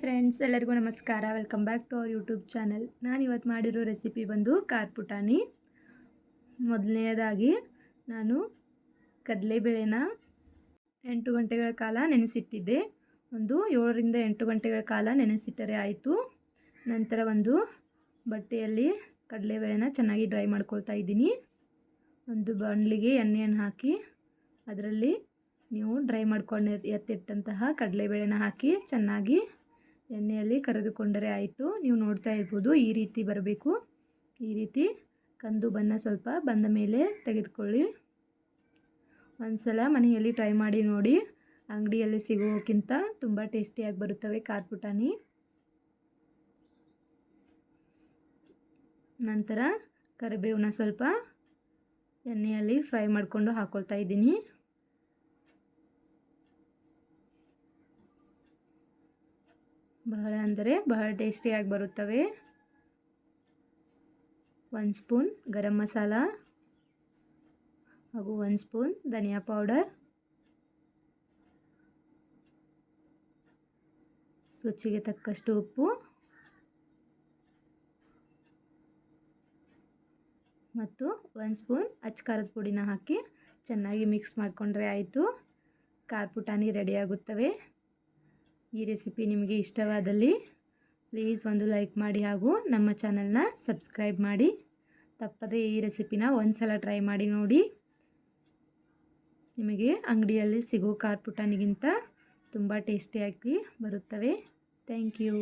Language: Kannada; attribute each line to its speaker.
Speaker 1: ಫ್ರೆಂಡ್ಸ್ ಎಲ್ಲರಿಗೂ ನಮಸ್ಕಾರ. Welcome back to our YouTube channel ನಾನು ಇವತ್ತು ಮಾಡಿರೋ ರೆಸಿಪಿ ಬಂದು ಖಾರ ಪುಟಾಣಿ. ಮೊದಲನೆಯದಾಗಿ ನಾನು ಕಡಲೆಬೇಳೆನ ಎಂಟು ಗಂಟೆಗಳ ಕಾಲ ನೆನೆಸಿಟ್ಟಿದ್ದೆ. ಒಂದು ಏಳರಿಂದ ಎಂಟು ಗಂಟೆಗಳ ಕಾಲ ನೆನೆಸಿಟ್ಟರೆ ಆಯಿತು. ನಂತರ ಒಂದು ಬಟ್ಟೆಯಲ್ಲಿ ಕಡಲೆಬೇಳೆನ ಚೆನ್ನಾಗಿ ಡ್ರೈ ಮಾಡ್ಕೊಳ್ತಾ ಇದ್ದೀನಿ. ಒಂದು ಬಾಣಲಿಗೆ ಎಣ್ಣೆಯನ್ನು ಹಾಕಿ, ಅದರಲ್ಲಿ ನೀವು ಡ್ರೈ ಮಾಡ್ಕೊಂಡು ಎತ್ತಿಟ್ಟಂತಹ ಕಡಲೆಬೇಳೆನ ಹಾಕಿ ಚೆನ್ನಾಗಿ ಎಣ್ಣೆಯಲ್ಲಿ ಕರೆದುಕೊಂಡರೆ ಆಯಿತು. ನೀವು ನೋಡ್ತಾ ಇರ್ಬೋದು, ಈ ರೀತಿ ಬರಬೇಕು. ಈ ರೀತಿ ಕಂದು ಬಣ್ಣ ಸ್ವಲ್ಪ ಬಂದ ಮೇಲೆ ತೆಗೆದುಕೊಳ್ಳಿ. ಒಂದು ಸಲ ಮನೆಯಲ್ಲಿ ಟ್ರೈ ಮಾಡಿ ನೋಡಿ. ಅಂಗಡಿಯಲ್ಲಿ ಸಿಗೋಕ್ಕಿಂತ ತುಂಬ ಟೇಸ್ಟಿಯಾಗಿ ಬರುತ್ತವೆ ಖಾರ ಪುಟಾಣಿ ನಂತರ ಕರಿಬೇವನ್ನ ಸ್ವಲ್ಪ ಎಣ್ಣೆಯಲ್ಲಿ ಫ್ರೈ ಮಾಡಿಕೊಂಡು ಹಾಕ್ಕೊಳ್ತಾ ಇದ್ದೀನಿ. ಬಹಳ ಅಂದರೆ ಬಹಳ ಟೇಸ್ಟಿಯಾಗಿ ಬರುತ್ತವೆ. ಒಂದು ಸ್ಪೂನ್ ಗರಂ ಮಸಾಲ, ಹಾಗೂ ಒಂದು ಸ್ಪೂನ್ ಧನಿಯಾ ಪೌಡರ್. ರುಚಿಗೆ ತಕ್ಕಷ್ಟು ಉಪ್ಪು. ಮತ್ತು ಒಂದು ಸ್ಪೂನ್ ಅಚ್ಕಾರದ ಪುಡಿನ ಹಾಕಿ ಚೆನ್ನಾಗಿ ಮಿಕ್ಸ್ ಮಾಡಿಕೊಂಡ್ರೆ ಆಯಿತು. ಖಾರ ಪುಟಾಣಿ ರೆಡಿಯಾಗುತ್ತವೆ ಈ ರೆಸಿಪಿ ನಿಮಗೆ ಇಷ್ಟವಾದಲ್ಲಿ ಪ್ಲೀಸ್ ಒಂದು ಲೈಕ್ ಮಾಡಿ ಹಾಗೂ ನಮ್ಮ ಚಾನಲ್ನ ಸಬ್ಸ್ಕ್ರೈಬ್ ಮಾಡಿ. ತಪ್ಪದೇ ಈ ರೆಸಿಪಿನ ಒಂದು ಸಲ ಟ್ರೈ ಮಾಡಿ ನೋಡಿ. ನಿಮಗೆ ಅಂಗಡಿಯಲ್ಲಿ ಸಿಗೋ ಕಾರ್ಪುಟಾನಿಗಿಂತ ತುಂಬ ಟೇಸ್ಟಿಯಾಗಿ ಬರುತ್ತವೆ. Thank you.